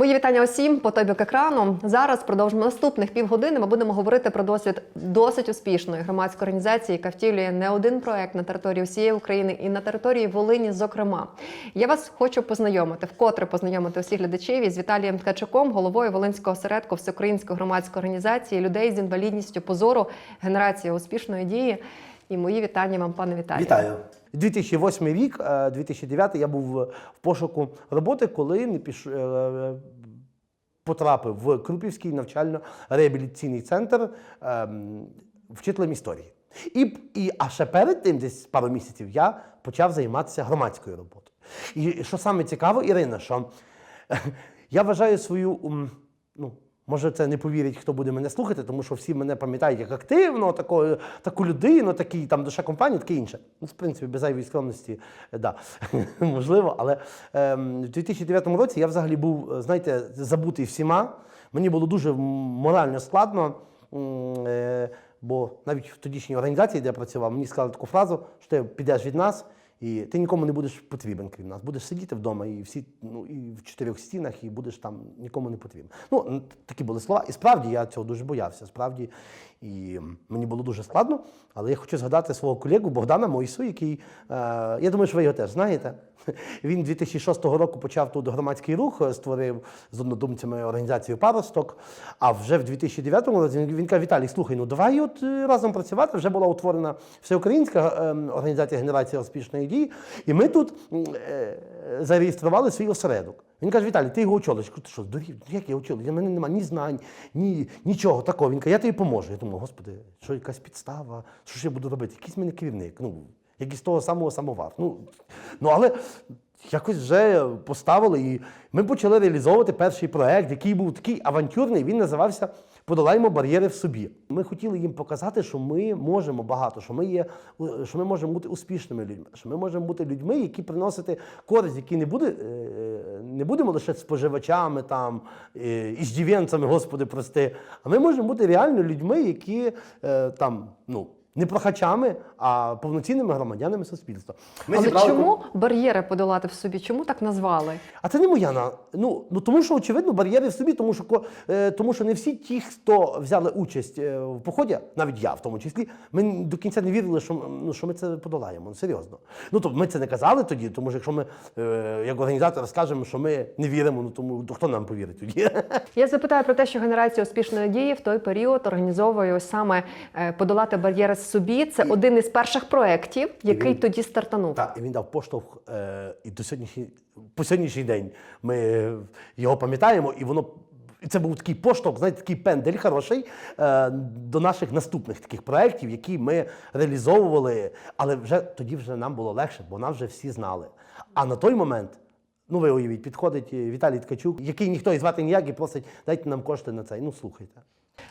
Мої вітання усім по той бік екрану. Зараз впродовж наступних півгодини ми будемо говорити про досвід досить успішної громадської організації, яка втілює не один проект на території всієї України і на території Волині. Зокрема, я вас хочу познайомити, вкотре познайомити усіх глядачів із Віталієм Ткачуком, головою Волинського осередку Всеукраїнської громадської організації людей з інвалідністю позору, генерація успішної дії. І мої вітання вам, пане Віталію. Вітаю. 2008 рік, е, 2009 я був в пошуку роботи, коли не піш... е, потрапив в Крупівський навчально-реабілітаційний центр ем, вчителем історії. І, і, а ще перед тим, десь пару місяців, я почав займатися громадською роботою. І що саме цікаво, Ірина, що я вважаю свою. Може, це не повірить, хто буде мене слухати, тому що всі мене пам'ятають як активно, таку, таку людину, такий там душа компанії, таке інше. Ну, в принципі, без зайвої скромності, е, да, можливо. Але ем, в 2009 році я взагалі був, е, знаєте, забутий всіма. Мені було дуже морально складно. е, Бо навіть в тодішній організації, де я працював, мені сказали таку фразу, що ти підеш від нас, і ти нікому не будеш потрібен, крім нас. Будеш сидіти вдома і всі, ну і в чотирьох стінах, і будеш там нікому не потрібен. Ну такі були слова. І справді я цього дуже боявся. Справді, і мені було дуже складно. Але я хочу згадати свого колегу Богдана Мойсу, який е, я думаю, що ви його теж знаєте. Він 2006 року почав тут громадський рух, е, створив з однодумцями організацію Паросток. А вже в 2009 році він, каже: Віталій, слухай, ну давай от е, разом працювати. Вже була утворена всеукраїнська е, організація Генерація успішної дії. І ми тут зареєстрували свій осередок. Він каже: Віталій, ти його очолиш. Я ти що, здурів? Як я очолив? У мене немає ні знань, ні нічого такого. Він каже, я тобі поможу. Я думаю, господи, що якась підстава, що ж я буду робити? Якийсь мене керівник. Ну, як із того самого самовар. Ну, ну але якось вже поставили, і ми почали реалізовувати перший проект, який був такий авантюрний. Він називався Подолаємо бар'єри в собі. Ми хотіли їм показати, що ми можемо багато, що ми є, що ми можемо бути успішними людьми, що ми можемо бути людьми, які приносити користь, які не буде, е, не будемо лише споживачами там і іздівенцями, господи, прости. А ми можемо бути реально людьми, які е, там, ну. Не прохачами, а повноцінними громадянами суспільства. Ми Але зібрали чому бар'єри подолати в собі? Чому так назвали? а це не моя на ну, ну тому, що очевидно бар'єри в собі, тому що е, тому, що не всі ті, хто взяли участь е, в поході, навіть я в тому числі, ми до кінця не вірили, що, ну, що ми це подолаємо. Ну, серйозно. Ну тобто ми це не казали тоді, тому що якщо ми е, як організатор скажемо, що ми не віримо, ну тому то хто нам повірить тоді? Я запитаю про те, що генерація успішної дії в той період організовує ось саме е, подолати бар'єри собі. Це один із перших проєктів, який тоді стартанув. Так, і він дав поштовх, е, і до сьогоднішній, по сьогоднішній день ми його пам'ятаємо, і воно. І це був такий поштовх, знаєте, такий пендель хороший е, до наших наступних таких проєктів, які ми реалізовували. Але вже тоді вже нам було легше, бо нам вже всі знали. А на той момент, ну ви уявіть, підходить е, Віталій Ткачук, який ніхто і звати ніяк, і просить, дайте нам кошти на це. Ну слухайте.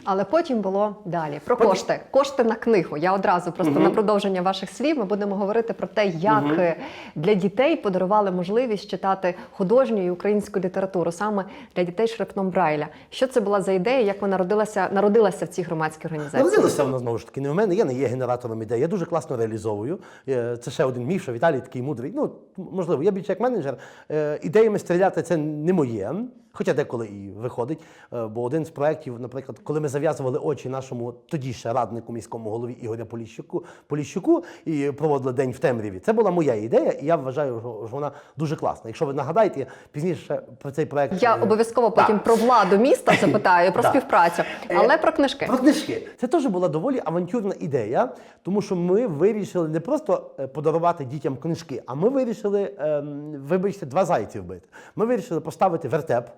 Але потім було далі про Потім- кошти. Кошти на книгу. Я одразу просто на продовження ваших слів ми будемо говорити про те, як е, для дітей подарували можливість читати художню і українську літературу саме для дітей шрифтом Брайля. Що це була за ідея? Як вона народилася, народилася в цій громадській організації? Народилося воно знову ж таки не в мене. Я не є генератором ідей. Я дуже класно реалізовую. Е, Це ще один міф, що Віталій такий мудрий. Ну, можливо, я більше як менеджер. Е, Ідеями стріляти це не моє. Хоча деколи і виходить. Е, Бо один з проєктів, наприклад, коли ми зав'язували очі нашому тоді ще раднику міському голові Ігоря Поліщуку, Поліщуку і проводили день в темряві, це була моя ідея, і я вважаю, що вона дуже класна. Якщо ви нагадаєте, я пізніше про цей проєкт. Я е, обов'язково потім так. про владу міста запитаю, про Да. співпрацю, але про книжки. Про книжки. Це теж була доволі авантюрна ідея, тому що ми вирішили не просто е, подарувати дітям книжки, а ми вирішили, ем, вибачте, два зайці вбити. Ми вирішили поставити вертеп,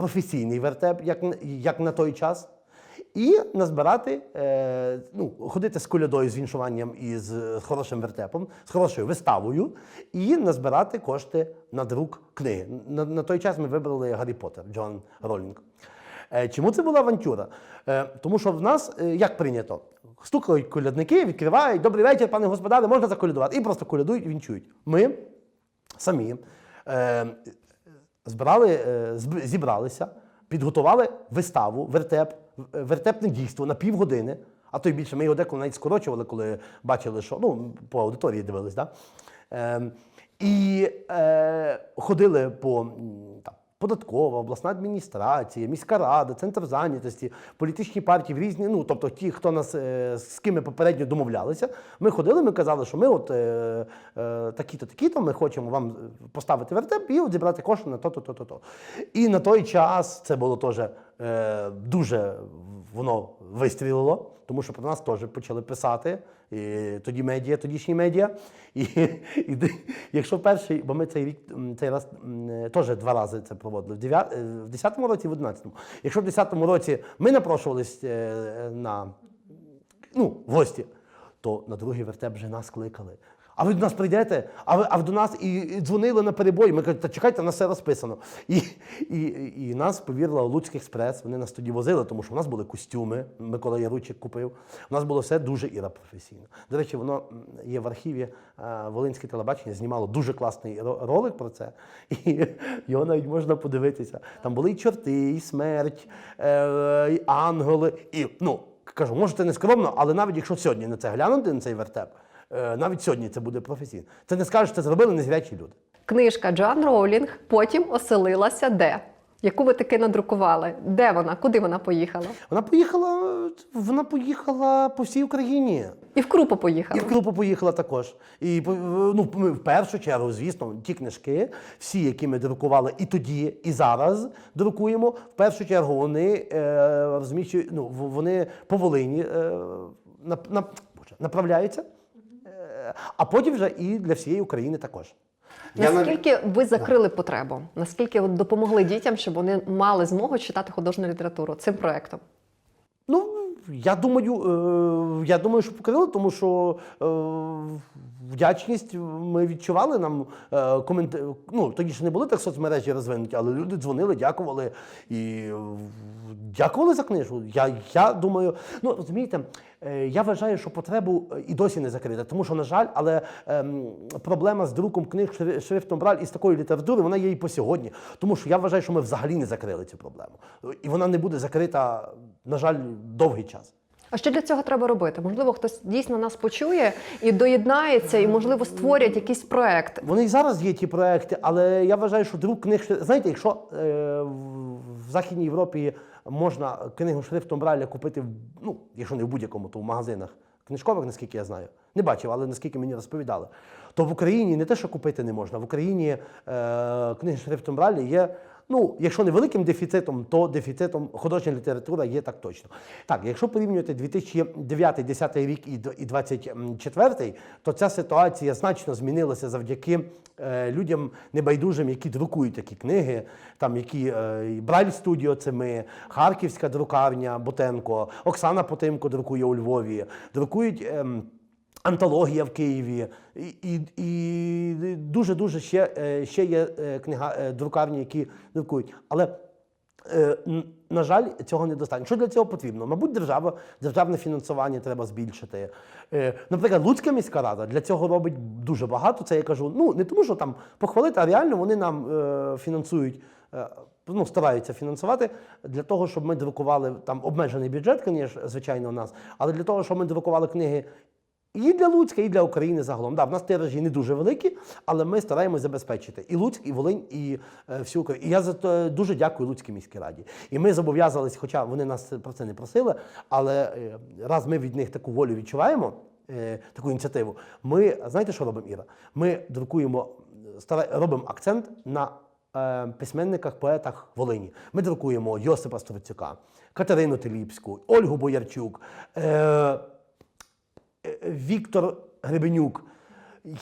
професійний вертеп, як, як на той час. І назбирати, е, ну, ходити з колядою, з віншуванням і з, хорошим вертепом, з хорошою виставою, і назбирати кошти на друк книги. На, на той час ми вибрали Гаррі Поттер, Джон Ролінг. Е, Чому це була авантюра? Е, Тому що в нас е, як прийнято? Стукають колядники, відкривають, добрий вечір, пане господаре, можна заколядувати. І просто колядують, і вінчують. Ми самі збирали, е, зібралися, підготували виставу, вертеп, вертепне дійство на півгодини, а то й більше ми його деколи навіть скорочували, коли бачили, що ну, по аудиторії дивились. Да? Е, і е, ходили по там, Податкова, обласна адміністрація, міська рада, центр зайнятості, політичні партії, в різні, ну тобто ті, хто нас е, з ким ми попередньо домовлялися. Ми ходили, ми казали, що ми от е, е, такі-то, такі-то, ми хочемо вам поставити вертеп і от зібрати кошти на то-то, то-то, то. І на той час це було теж е, дуже воно вистрілило, тому що про нас теж почали писати. І тоді медіа, тодішні медіа. І, і, якщо перший, бо ми цей рік цей раз теж два рази це проводили, в 9, е, 10-му році і в 11-му. Якщо в 10-му році ми напрошувались е, на ну, гості, то на другий вертеп вже нас кликали. А ви до нас прийдете, а ви а до нас і, і дзвонили на перебої. Ми кажемо, та чекайте, на все розписано. І, і, і нас повірила Луцький експрес. Вони нас тоді возили, тому що в нас були костюми. Микола Яручик купив. У нас було все дуже іра професійно. До речі, воно є в архіві е, Волинське телебачення, знімало дуже класний ролик про це. І його навіть можна подивитися. Там були і чорти, і смерть, е, і ангели. І ну кажу, може, це не скромно, але навіть якщо сьогодні на це глянути на цей вертеп, навіть сьогодні це буде професійно. Це не скажеш, це зробили незрячі люди. Книжка Джоан Роулінг потім оселилася де? Яку ви таки надрукували? Де вона? Куди вона поїхала? Вона поїхала, вона поїхала по всій Україні. І в Крупу І в Крупу поїхала також. І ну, в першу чергу, звісно, ті книжки, всі, які ми друкували і тоді, і зараз друкуємо. В першу чергу вони е, розміщують, ну, вони по Волині е, нап- нап- направляються, е, а потім вже і для всієї України також. Я Наскільки ви закрили потребу? Наскільки допомогли дітям, щоб вони мали змогу читати художню літературу цим проектом? Ну, я думаю, е, я думаю, що покрили, тому що е, вдячність ми відчували нам е, комент... Ну, тоді ж не були так соцмережі розвинуті, але люди дзвонили, дякували і дякували за книжку. Я, я думаю, ну розумієте, я вважаю, що потребу і досі не закрита, тому що, на жаль, але ем, проблема з друком книг шрифтом Браль і з такої літератури, вона є і по сьогодні. Тому що я вважаю, що ми взагалі не закрили цю проблему. І вона не буде закрита, на жаль, довгий час. А що для цього треба робити? Можливо, хтось дійсно нас почує і доєднається, і можливо створять якийсь проект. Вони і зараз є ті проекти, але я вважаю, що друк книг, знаєте, якщо е, в, Західній Європі можна книгу шрифтом Брайля купити, ну, якщо не в будь-якому, то в магазинах книжкових, наскільки я знаю, не бачив, але наскільки мені розповідали, то в Україні не те, що купити не можна. В Україні е, книги шрифтом Брайля є. Ну, якщо не великим дефіцитом, то дефіцитом художня література є так точно. Так, якщо порівнювати 2009-2010 рік і д- і 2024, то ця ситуація значно змінилася завдяки е, людям небайдужим, які друкують такі книги, там які е, Брайль Студіо, це ми, Харківська друкарня Ботенко, Оксана Потимко друкує у Львові, друкують. ем, Антологія в Києві, і, і, дуже-дуже ще, е, ще є е, книга е, друкарні, які друкують. Але, на жаль, цього недостатньо. Що для цього потрібно? Мабуть, держава, державне фінансування треба збільшити. Наприклад, Луцька міська рада для цього робить дуже багато. Це я кажу, ну не тому, що там похвалити, а реально вони нам фінансують. Ну, стараються фінансувати для того, щоб ми друкували там обмежений бюджет, звичайно, у нас, але для того, щоб ми друкували книги і для Луцька, і для України загалом. Да, в нас тиражі не дуже великі, але ми стараємось забезпечити і Луцьк, і Волинь, і е, всю Україну. І я за то дуже дякую Луцькій міській раді. І ми зобов'язались, хоча вони нас про це не просили, але е, раз ми від них таку волю відчуваємо, е, таку ініціативу, ми знаєте, що робимо, Іра? Ми друкуємо, стара- робимо акцент на е, письменниках, поетах Волині. Ми друкуємо Йосипа Строцюка, Катерину Теліпську, Ольгу Боярчук. Е, Віктор Гребенюк.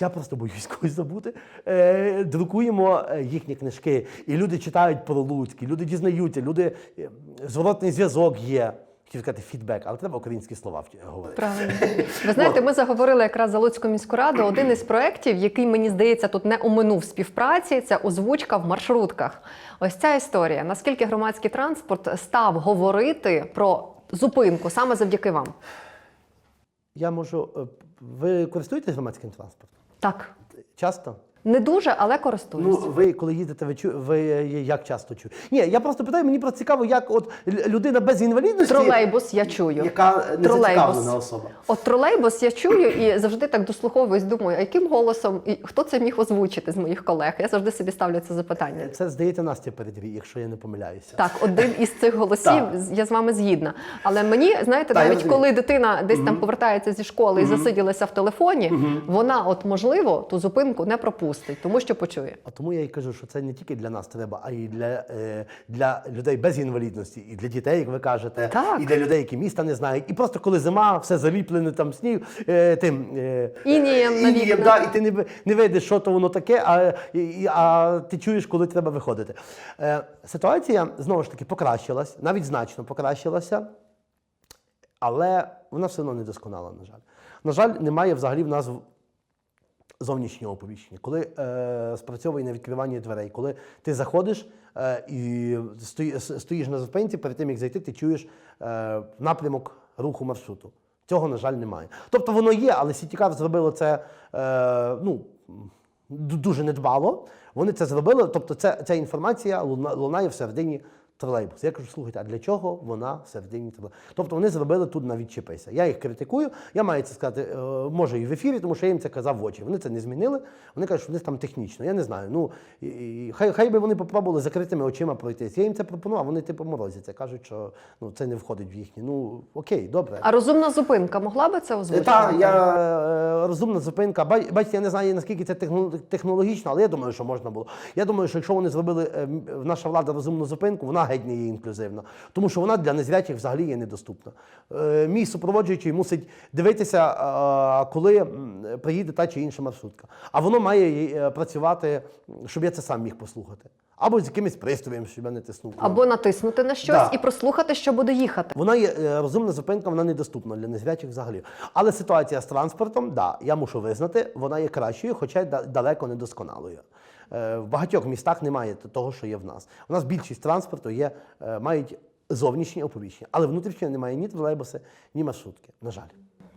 Я просто боюсь когось забути. Е, друкуємо е, їхні книжки, і люди читають про Луцьк, і люди дізнаються, люди е, зворотний зв'язок є. Хотів сказати фідбек, але треба українські слова говорити. Правильно. Ви знаєте, ми заговорили якраз за Луцьку міську раду. Один із проєктів, який мені здається тут не оминув співпраці, це озвучка в маршрутках. Ось ця історія. Наскільки громадський транспорт став говорити про зупинку саме завдяки вам? Я можу. е, Ви користуєтесь громадським транспортом? Так. Часто? Не дуже, але Ну, ви коли їдете, ви чу... ви е, як часто чуєте? Ні, я просто питаю, мені просто цікаво, як от людина без інвалідності, Тролейбус я чую. яка не Тролейбус. зацікавлена особа. От тролейбус я чую і завжди так дослуховуюсь, думаю, а яким голосом і хто це міг озвучити з моїх колег? Я завжди собі ставлю це запитання. Це здається Настя Передвій, якщо я не помиляюся. Так, один із цих голосів я з вами згідна. Але мені, знаєте, Та, навіть коли дитина десь там повертається зі школи і засиділася в телефоні, вона, от можливо, ту зупинку не пропустить, тому що почує. А тому я і кажу, що це не тільки для нас треба, а й для, е, для людей без інвалідності, і для дітей, як ви кажете, Так. і для людей, які міста не знають. І просто коли зима, все заліплене там сніг, е, тим е, Інієм інієм, да, і ти не, не видиш, що то воно таке, а, і, а ти чуєш, коли треба виходити. Е, ситуація знову ж таки покращилась, навіть значно покращилася. Але вона все одно недосконала, на жаль. На жаль, немає взагалі в нас зовнішнього оповіщення. Коли е, спрацьовує на відкривання дверей, коли ти заходиш е, і стої, стоїш на зупинці, перед тим як зайти, ти чуєш е, напрямок руху маршруту. Цього, на жаль, немає. Тобто воно є, але Сітікар зробило це е, ну, дуже недбало. Вони це зробили, тобто це, ця інформація луна- лунає всередині тролейбусу. Я кажу, слухайте, а для чого вона всередині тролейбусу? Тобто вони зробили тут на відчепися. Я їх критикую, я маю це сказати, е, може і в ефірі, тому що я їм це казав в очі. Вони це не змінили. Вони кажуть, що вони там технічно. Я не знаю. Ну і, хай, хай би вони попробували закритими очима пройтись. Я їм це пропонував, вони типу морозяться. Кажуть, що ну це не входить в їхні. Ну окей, добре. А розумна зупинка могла би це озвучити? Так, я е, розумна зупинка. Ба- Бачите, я не знаю, наскільки це техно- технологічно, але я думаю, що можна було. Я думаю, що якщо вони зробили е, наша влада розумну зупинку, вона геть не є інклюзивна, тому що вона для незрячих взагалі є недоступна. Е, Мій супроводжуючий мусить дивитися, е, коли приїде та чи інша маршрутка. А воно має е, працювати, щоб я це сам міг послухати. Або з якимось пристроєм, щоб я не тиснув. Або натиснути на щось Да. і прослухати, що буде їхати. Вона є розумна зупинка, вона недоступна для незрячих взагалі. Але ситуація з транспортом, да, я мушу визнати, вона є кращою, хоча й далеко не досконалою. Е, В багатьох містах немає того, що є в нас. У нас більшість транспорту є, е, мають зовнішнє оповіщення, але внутрішнього немає ні тролейбуси, ні маршрутки. На жаль.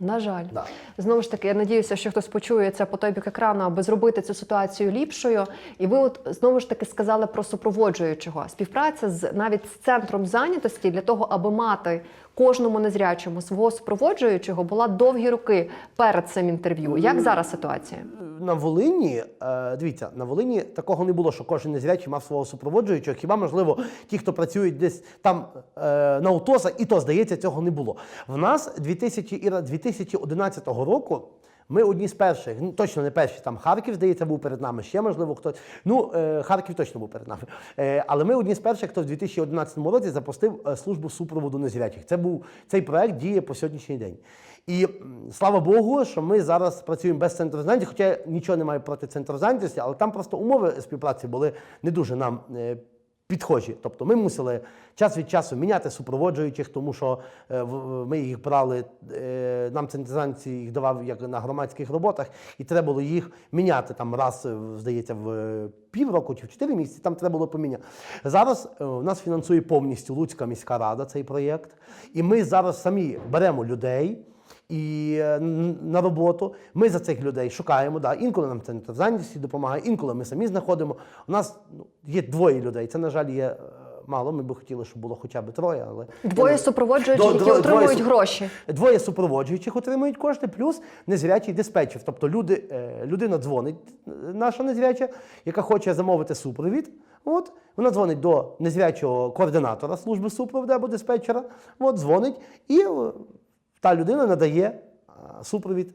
На жаль, Да. знову ж таки, я надіюся, що хтось почує це по той бік екрану, аби зробити цю ситуацію ліпшою. І ви, от знову ж таки, сказали про супроводжуючого співпраця з навіть з центром зайнятості для того, аби мати кожному незрячому свого супроводжуючого, була довгі роки перед цим інтерв'ю. Як зараз ситуація? На Волині, е, дивіться, на Волині такого не було, що кожен незрячий мав свого супроводжуючого. Хіба можливо, ті, хто працюють десь там е, на УТОСа, і то здається, цього не було. В нас 2000, Іра, 2011 року. Ми одні з перших, ну точно не перші, там Харків, здається, був перед нами, ще можливо хтось. Ну, е, Харків точно був перед нами. Е, але ми одні з перших, хто в 2011 році запустив е, службу супроводу незрячих. Це був цей проект діє по сьогоднішній день. І слава Богу, що ми зараз працюємо без центру зайнятості, хоча я нічого не маю проти центру зайнятості, але там просто умови співпраці були не дуже нам. Підхожі, тобто ми мусили час від часу міняти супроводжуючих, тому що е, в- в- ми їх брали, е, нам централізанці їх давав як на громадських роботах, і треба було їх міняти там раз, е, здається, в півроку чи в чотири місяці. Там треба було поміняти. Зараз у нас фінансує повністю Луцька міська рада цей проєкт, і ми зараз самі беремо людей і е, на роботу. Ми за цих людей шукаємо. Да. Інколи нам центр зайнятості допомагає, інколи ми самі знаходимо. У нас ну, є двоє людей. Це, на жаль, є е, мало. Ми б хотіли, щоб було хоча б троє. Але Двоє супроводжуючих, які двоє- отримують двоє гроші. Двоє супроводжуючих отримують кошти, плюс незрячий диспетчер. Тобто люди, е, людина дзвонить, е, наша незряча, яка хоче замовити супровід. От, вона дзвонить до незрячого координатора служби супроводу або диспетчера, от, дзвонить, і е, та людина надає е, супровід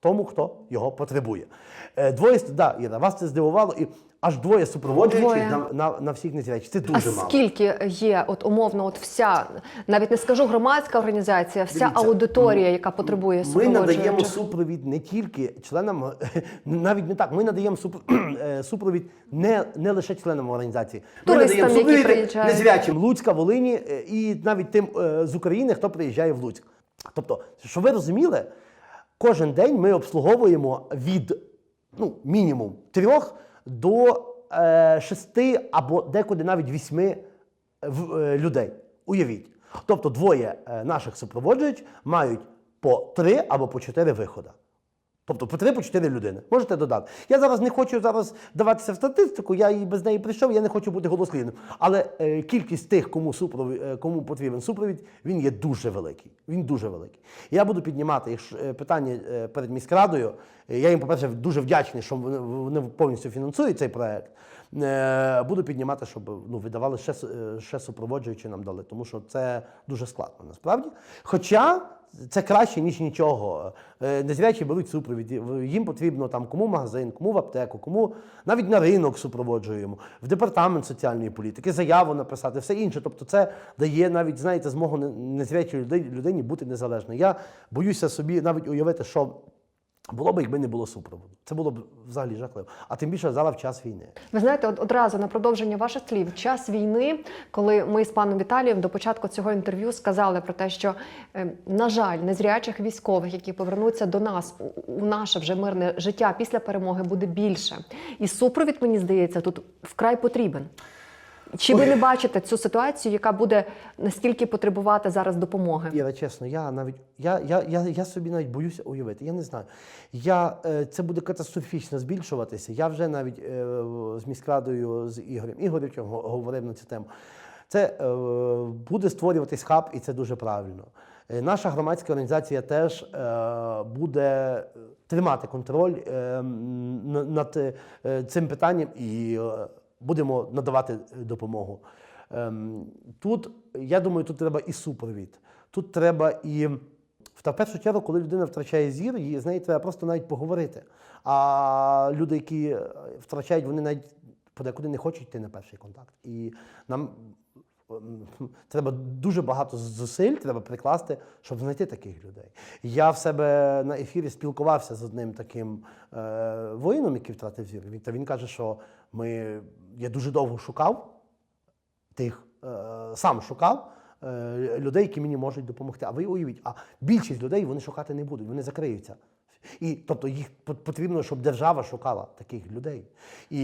тому, хто його потребує. Е, Двоє, да, Іра, вас це здивувало, і аж двоє супроводжуючих на, на, на всіх незрячих. Це А дуже мало. скільки є, от умовно, от вся, навіть не скажу громадська організація, вся Дивіться, аудиторія, яка потребує Ми надаємо супровід не тільки членам, навіть не так. Ми надаємо е, супровід не, не лише членам організації. Ми надаємо супровід незрячим Луцька, Волині і навіть тим з України, хто приїжджає в Луцьк. Тобто, щоб ви розуміли, кожен день ми обслуговуємо від ну, мінімум трьох до е, шести або декуди навіть вісьми в- е, людей. Уявіть. Тобто двоє е, наших супроводжують мають по три або по чотири виходи. Тобто по три, по чотири людини. Можете додати. Я зараз не хочу зараз даватися в статистику, я і без неї прийшов, я не хочу бути голослівним. Але е, кількість тих, кому, супровід, е, кому потрібен супровід, він є дуже великий. Він дуже великий. Я буду піднімати якщо, е, питання е, перед міськрадою. Я їм, по-перше, дуже вдячний, що вони, повністю фінансують цей проект. Е, Буду піднімати, щоб ну, видавали ще, е, ще супроводжуючи нам дали, тому що це дуже складно насправді. Хоча це краще, ніж нічого. Е, Незрячі беруть супровід. Їм потрібно там кому магазин, кому в аптеку, кому навіть на ринок супроводжуємо, в департамент соціальної політики, заяву написати, все інше. Тобто, це дає навіть, знаєте, змогу не- незрячій людині бути незалежною. Я боюся собі навіть уявити, що було б, якби не було супроводу. Це було б взагалі жахливо. А тим більше зараз в час війни. Ви знаєте, одразу на продовження ваших слів, час війни, коли ми з паном Віталієм до початку цього інтерв'ю сказали про те, що е, на жаль, незрячих військових, які повернуться до нас у наше вже мирне життя після перемоги, буде більше. І супровід, мені здається, тут вкрай потрібен. Чи ви не бачите цю ситуацію, яка буде настільки потребувати зараз допомоги? Іра, чесно, я навіть я, я, я, я собі навіть боюся уявити. Я не знаю. Я, е, це буде катастрофічно збільшуватися. Я вже навіть е, з міськрадою з Ігорем Ігоревичем говорив на цю тему. Це е, буде створюватись хаб, і це дуже правильно. Наша громадська організація теж буде тримати контроль над цим питанням і будемо надавати допомогу. Ем, Тут, я думаю, тут треба і супровід. Тут треба і та в першу чергу, коли людина втрачає зір, її з нею треба просто навіть поговорити. А люди, які е, втрачають, вони навіть подекуди не хочуть йти на перший контакт. І нам треба дуже багато зусиль треба прикласти, щоб знайти таких людей. Я в себе на ефірі спілкувався з одним таким е, воїном, який втратив зір. Він, та він каже, що ми, я дуже довго шукав тих, е, сам шукав е, людей, які мені можуть допомогти. А ви уявіть, а більшість людей вони шукати не будуть, вони закриються. І тобто їх потрібно, щоб держава шукала таких людей. І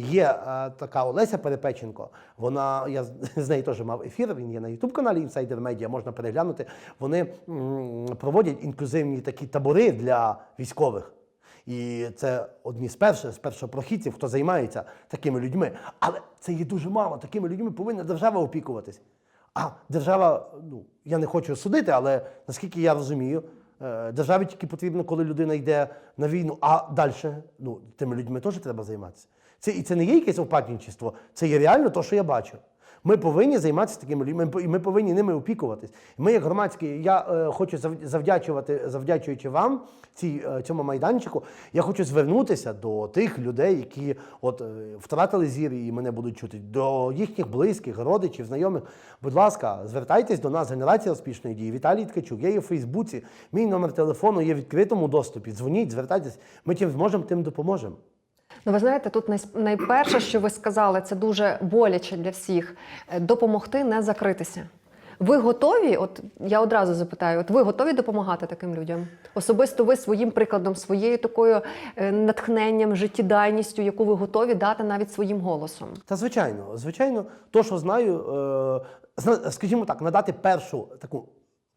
є е, така Олеся Перепеченко. Вона я з- нею теж мав ефір. Він є на youtube каналі Insider Media, можна переглянути. Вони м, проводять інклюзивні такі табори для військових. І це одні з перших, з першопрохідців, хто займається такими людьми. Але це є дуже мало. Такими людьми повинна держава опікуватись. А держава, ну я не хочу судити, але наскільки я розумію, державі тільки потрібно, коли людина йде на війну, а далі ну, тими людьми теж треба займатися. Це, і це не є якесь опатничество, це є реально те, що я бачу. Ми повинні займатися такими людьми, і ми повинні ними опікуватись. Ми, як громадські, я е, хочу зав- завдячувати, завдячуючи вам, цій, е, цьому майданчику, я хочу звернутися до тих людей, які от, е, втратили зір і мене будуть чути, до їхніх близьких, родичів, знайомих. Будь ласка, звертайтесь до нас, генерація успішної дії. Віталій Ткачук, я є у Фейсбуці, мій номер телефону є в відкритому доступі. Дзвоніть, звертайтесь, ми чим зможемо, тим допоможемо. Ну, ви знаєте, тут найперше, що ви сказали, це дуже боляче для всіх е, допомогти не закритися. Ви готові? От я одразу запитаю: от ви готові допомагати таким людям? Особисто ви своїм прикладом, своєю такою е, натхненням, життєдайністю, яку ви готові дати навіть своїм голосом. Та звичайно, звичайно, то, що знаю, е, скажімо так, надати першу таку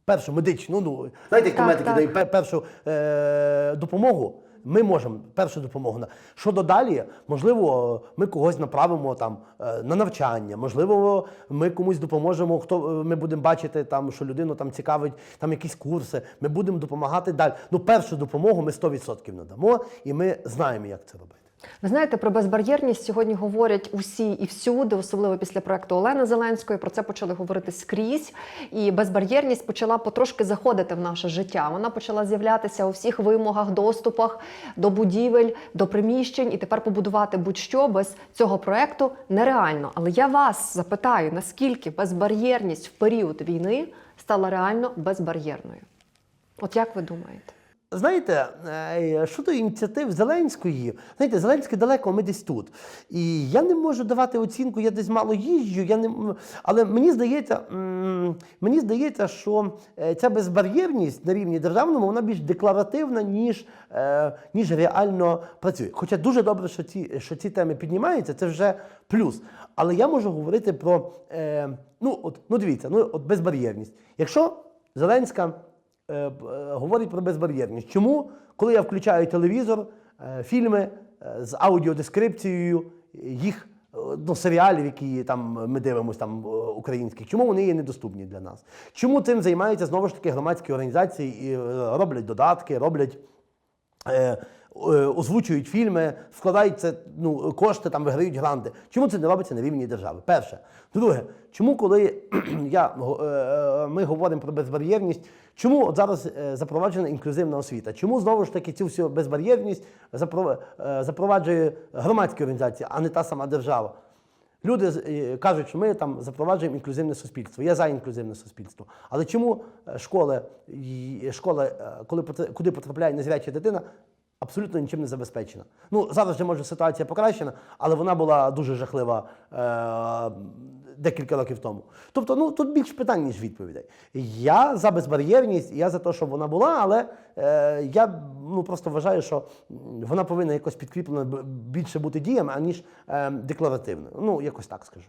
першу медичну, ну знаєте, як медики дають першу е, допомогу. Ми можемо першу допомогу. Щодо далі, можливо, ми когось направимо там е, на навчання, можливо, ми комусь допоможемо. Хто е, ми будемо бачити, там що людину там цікавить там якісь курси. Ми будемо допомагати далі. Ну, першу допомогу ми 100% надамо, і ми знаємо, як це робити. Ви знаєте, про безбар'єрність сьогодні говорять усі і всюди, особливо після проекту Олени Зеленської. Про це почали говорити скрізь. І безбар'єрність почала потрошки заходити в наше життя. Вона почала з'являтися у всіх вимогах, доступах до будівель, до приміщень. І тепер побудувати будь-що без цього проекту нереально. Але я вас запитаю, наскільки безбар'єрність в період війни стала реально безбар'єрною? От як ви думаєте? Знаєте, е, щодо ініціатив Зеленської, знаєте, Зеленський далеко, ми десь тут. І я не можу давати оцінку, я десь мало їжджу, я не, але мені здається, мені здається, що е, ця безбар'єрність на рівні державному вона більш декларативна, ніж, е, ніж реально працює. Хоча дуже добре, що ці, що ці теми піднімаються, це вже плюс. Але я можу говорити про, ну, от, ну дивіться, ну, от безбар'єрність. Якщо Зеленська е, е, говорить про безбар'єрність. Чому, коли я включаю телевізор, е, фільми з аудіодескрипцією їх ну, серіалів, які там ми дивимося там українських, чому вони є недоступні для нас? Чому цим займаються знову ж таки громадські організації і роблять додатки, роблять. Озвучують фільми, вкладають це ну, кошти, там виграють гранти. Чому це не робиться на рівні держави? Перше. Друге, чому, коли я, е, е, ми говоримо про безбар'єрність, чому от зараз е, запроваджена інклюзивна освіта? Чому знову ж таки цю всю безбар'єрність е, запроваджує громадські організації, а не та сама держава? Люди е, кажуть, що ми там запроваджуємо інклюзивне суспільство. Я за інклюзивне суспільство. Але чому е, школи, школа, е, коли куди потрапляє незряча дитина, абсолютно нічим не забезпечена? Ну зараз вже може ситуація покращена, але вона була дуже жахлива е, декілька років тому. Тобто, ну тут більше питань, ніж відповідей. Я за безбар'єрність, я за те, щоб вона була, але е, я ну просто вважаю, що вона повинна якось підкріплена більше бути діями, аніж е, декларативною. Ну, якось так скажу.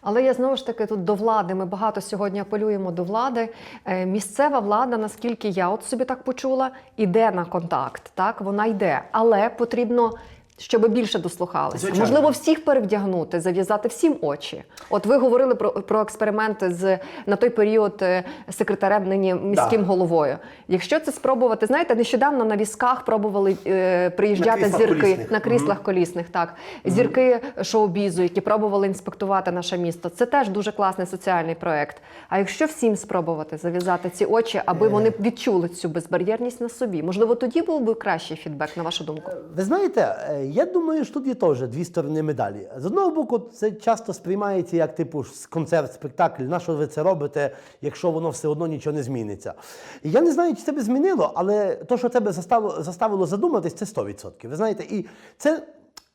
Але я знову ж таки тут до влади. Ми багато сьогодні апелюємо до влади. Е, Місцева влада, наскільки я от собі так почула, іде на контакт. Так, вона йде, але потрібно. Щоб більше дослухалися, Звичайно. можливо, всіх перевдягнути, зав'язати всім очі. От ви говорили про, про експерименти з на той період е, секретарем нині міським Да. головою. Якщо це спробувати, знаєте, нещодавно на візках пробували е, приїжджати кріслах зірки колісних. на кріслах колісних, так зірки шоу-бізу, які пробували інспектувати наше місто. Це теж дуже класний соціальний проект. А якщо всім спробувати зав'язати ці очі, аби вони відчули цю безбар'єрність на собі, можливо, тоді був би кращий фідбек, на вашу думку. Ви знаєте, е, я думаю, що тут є теж дві сторони медалі. З одного боку, це часто сприймається як типу концерт, спектакль. На що ви це робите, якщо воно все одно нічого не зміниться? Я не знаю, чи це би змінило, але то, що тебе заставило, заставило задуматись, це 100%. Ви знаєте, і це.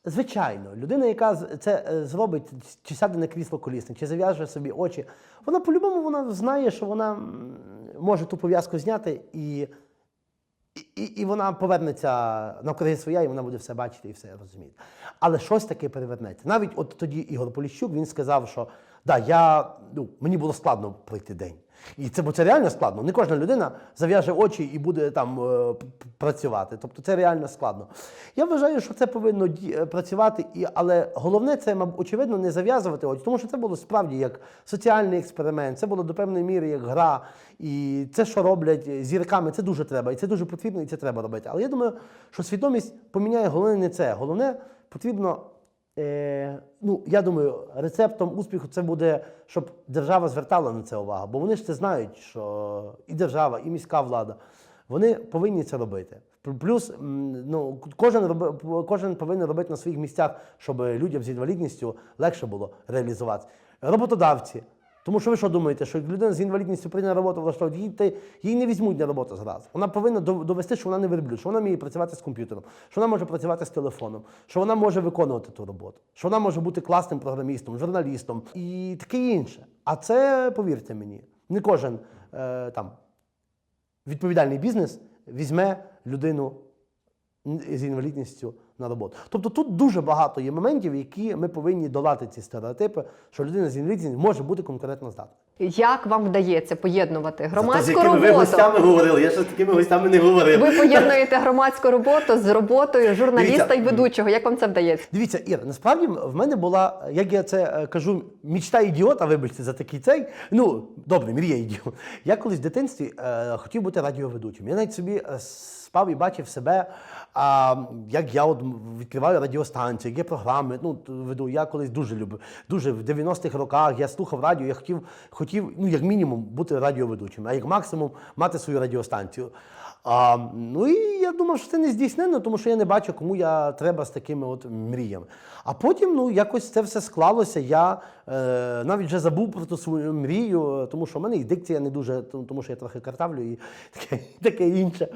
Звичайно, людина, яка це е, зробить, чи сяде на крісло колісне, чи зав'яже собі очі, вона по-любому вона знає, що вона може ту пов'язку зняти і і, і, вона повернеться на круги своя, і вона буде все бачити і все розуміти. Але щось таке перевернеться. Навіть от тоді Ігор Поліщук він сказав, що да, я, ну, мені було складно пройти день. І це, бо це реально складно. Не кожна людина зав'яже очі і буде там е, працювати. Тобто це реально складно. Я вважаю, що це повинно е, працювати, і, але головне це, очевидно, не зав'язувати очі, тому що це було справді як соціальний експеримент, це було до певної міри як гра. І це, що роблять зірками, це дуже треба, і це дуже потрібно, і це треба робити. Але я думаю, що свідомість поміняє головне не це. Головне потрібно. Е, ну, я думаю, рецептом успіху це буде, щоб держава звертала на це увагу. Бо вони ж це знають, що і держава, і міська влада вони повинні це робити. Плюс ну, кожен, кожен повинен робити на своїх місцях, щоб людям з інвалідністю легше було реалізуватися. Роботодавці. Тому що ви що думаєте, що людина з інвалідністю прийде роботу влаштовувати, те- її не візьмуть на роботу зразу. Вона повинна довести, що вона не верблюд, що вона вміє працювати з комп'ютером, що вона може працювати з телефоном, що вона може виконувати ту роботу, що вона може бути класним програмістом, журналістом і таке інше. А це, повірте мені, не кожен е, там відповідальний бізнес візьме людину з інвалідністю на роботу. Тобто тут дуже багато є моментів, які ми повинні долати ці стереотипи, що людина з інвалідністю може бути конкурентно здатна. Як вам вдається поєднувати Зато з громадську якими ви гостями говорили, я ще з такими гостями не говорив. Ви поєднуєте громадську роботу з роботою журналіста Дивіться. і ведучого. Як вам це вдається? Дивіться, Ір, насправді в мене була, як я це е, кажу, мічта ідіота, вибачте за такий цей. Ну, добре, мрія ідіот. Я колись в дитинстві е, хотів бути радіоведучим. Я навіть собі е, спав і бачив себе, а, як я відкриваю радіостанцію, які програми ну, веду. Я колись дуже любив. Дуже в 90-х роках я слухав радіо, я хотів, хотів, ну, як мінімум, бути радіоведучим, а як максимум мати свою радіостанцію. А, ну і я думав, що це не здійснено, тому що я не бачу, кому я треба з такими от мріями. А потім ну, якось це все склалося. Я е, навіть вже забув про ту свою мрію, тому що в мене і дикція не дуже, тому що я трохи картавлю і таке, таке інше.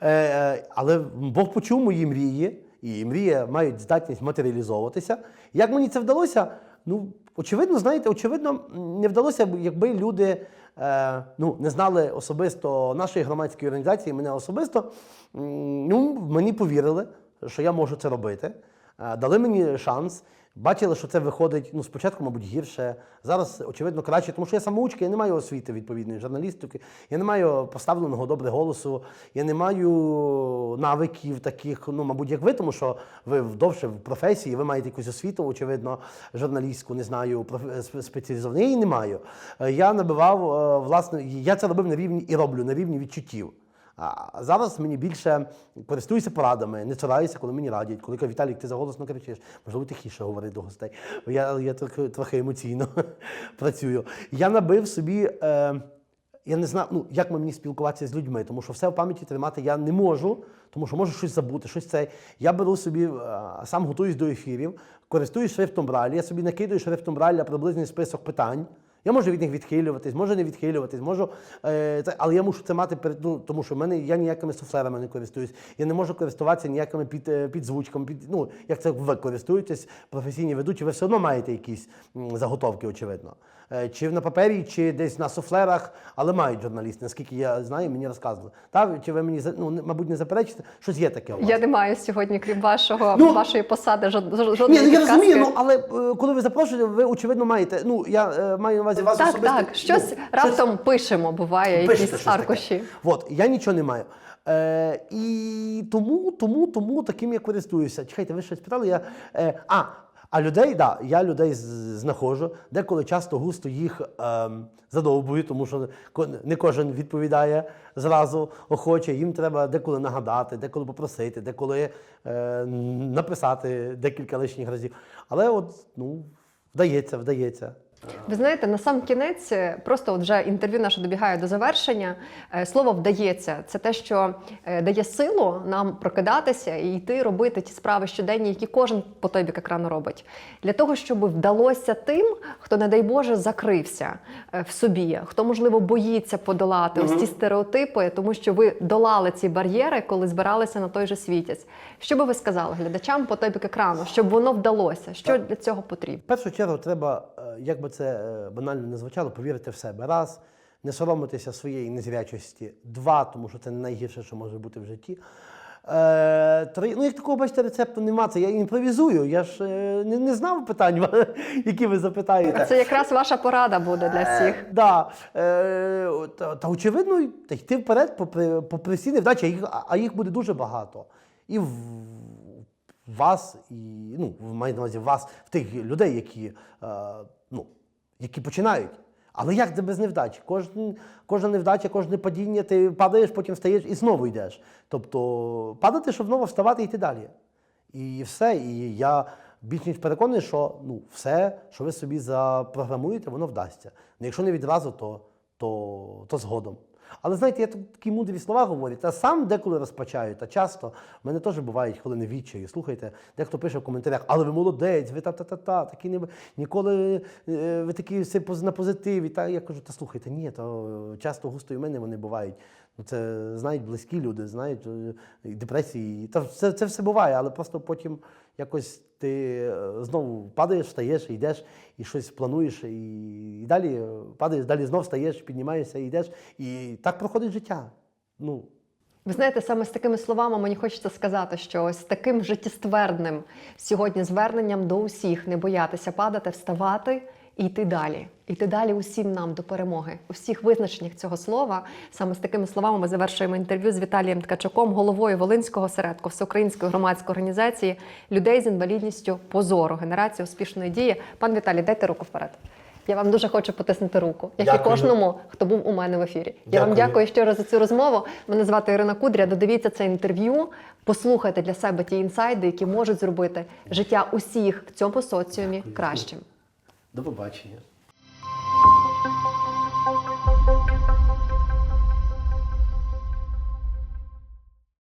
Е, е, але Бог почув мої мрії, і мрії мають здатність матеріалізовуватися. Як мені це вдалося? Ну, очевидно, знаєте, очевидно, не вдалося якби люди ну, не знали особисто нашої громадської організації, мене особисто, ну, мені повірили, що я можу це робити. Е, дали мені шанс. Бачили, що це виходить ну, спочатку, мабуть, гірше. Зараз, очевидно, краще, тому що я самоучка, я не маю освіти відповідної журналістики, я не маю поставленого добре голосу, я не маю навиків таких, ну, мабуть, як ви, тому що ви довше в професії, ви маєте якусь освіту, очевидно, журналістську, не знаю, проф- спеціалізовану. Я її не маю. Е, Я набивав, е, власне, я це робив на рівні і роблю на рівні відчуттів. А зараз мені більше користуюся порадами, не цураюся, коли мені радять. Коли кажуть, Віталік, ти заголосно кричиш, можливо, тихіше говори до гостей. Я, я трохи, трохи емоційно працюю. Я набив собі. Е, я не знаю, ну, як мені спілкуватися з людьми, тому що все в пам'яті тримати я не можу, тому що можу щось забути, щось це. Я беру собі, е, сам готуюсь до ефірів, користуюсь шрифтом Брайлі, я собі накидаю шрифтом Брайля приблизний список питань. Я можу від них відхилюватись, можу не відхилюватись, можу, е, це, але я мушу це мати перед, ну, тому що в мене я ніякими суфлерами не користуюсь. Я не можу користуватися ніякими під, е, підзвучками. Під, ну, як це ви користуєтесь, професійні ведучі, ви все одно маєте якісь заготовки, очевидно. Е, Чи на папері, чи десь на суфлерах, але мають журналісти, наскільки я знаю, мені розказували. Та, чи ви мені ну, мабуть, не заперечите, щось є таке у вас? Я не маю сьогодні, крім вашого Ну, вашої посади, жод- жод- Ні, жодної ну я розумію, ну але е, коли ви запрошуєте, ви очевидно маєте. Ну я е, маю на увазі вас так, особисто. так, щось ну, раптом пишемо, буває, Пишете якісь щось таке. аркуші. От, я нічого не маю. Е, і тому, тому, тому таким я користуюся. Чекайте, ви щось питали? Я, е, а, а людей, да, я людей знаходжу, деколи часто густо їх ем, задовбую, тому що не кожен відповідає зразу охоче. Їм треба деколи нагадати, деколи попросити, деколи е, написати декілька лишніх разів. Але от, ну, вдається, вдається. Ви знаєте, на сам кінець, е, просто от вже інтерв'ю наше добігає до завершення. е, Слово вдається. Це те, що е, дає силу нам прокидатися і йти робити ті справи щоденні, які кожен по той бік екрану робить. Для того, щоб вдалося тим, хто, не дай Боже, закрився в собі, хто, можливо, боїться подолати ось ці стереотипи, тому що ви долали ці бар'єри, коли збиралися на той же світязь. Що би ви сказали глядачам по той бік екрану, щоб воно вдалося? Що для цього потрібно? В першу чергу треба, е, як би це е, банально не звучало, повірити в себе. Раз, не соромитися своєї незрячості. Два, тому що це найгірше, що може бути в житті. Е, три, ну, як такого, бачите, рецепту нема, це я імпровізую. Я ж е, не, не знав питань, які ви запитаєте. Це якраз ваша порада буде для всіх. Да, е, та, та очевидно, та йти вперед, попри, попри всі невдачі, а їх, а їх буде дуже багато. І в вас, і ну, маю на увазі вас, в тих людей, які, е, ну, які починають. Але як це без невдач? Кожен, кожна невдача, кожне падіння, ти падаєш, потім встаєш і знову йдеш. Тобто падати, щоб знову вставати і йти далі. І все. І я більш ніж переконаний, що ну, все, що ви собі запрограмуєте, воно вдасться. Ну, якщо не відразу, то, то, то згодом. Але знаєте, я тут такі мудрі слова говорю, та сам деколи розпачаю, та часто в мене теж бувають хвилини відчаю. Слухайте, дехто пише в коментарях, але ви молодець, ви та-та-та-та, такі не ніколи е, ви такі все на позитиві. Та я кажу, та слухайте, ні, то часто густо і в мене вони бувають. Ну, це знають близькі люди, знають е, депресії. Це, це все буває, але просто потім якось ти е, знову падаєш, встаєш, йдеш, і щось плануєш, і, далі е, падаєш, далі знов встаєш, піднімаєшся йдеш. І так проходить життя. Ну, Ви знаєте, саме з такими словами мені хочеться сказати, що ось таким життєствердним сьогодні зверненням до усіх не боятися падати, вставати і йти далі. Йти далі усім нам до перемоги. У всіх визначеннях цього слова. Саме з такими словами ми завершуємо інтерв'ю з Віталієм Ткачуком, головою Волинського середку Всеукраїнської громадської організації людей з інвалідністю позору, генерації успішної дії. Пан Віталій, дайте руку вперед. Я вам дуже хочу потиснути руку, як і кожному, хто був у мене в ефірі. Я вам Дякую. дякую ще раз за цю розмову. Мене звати Ірина Кудря. Додивіться це інтерв'ю. Послухайте для себе ті інсайди, які можуть зробити життя усіх в цьому соціумі кращим. До побачення.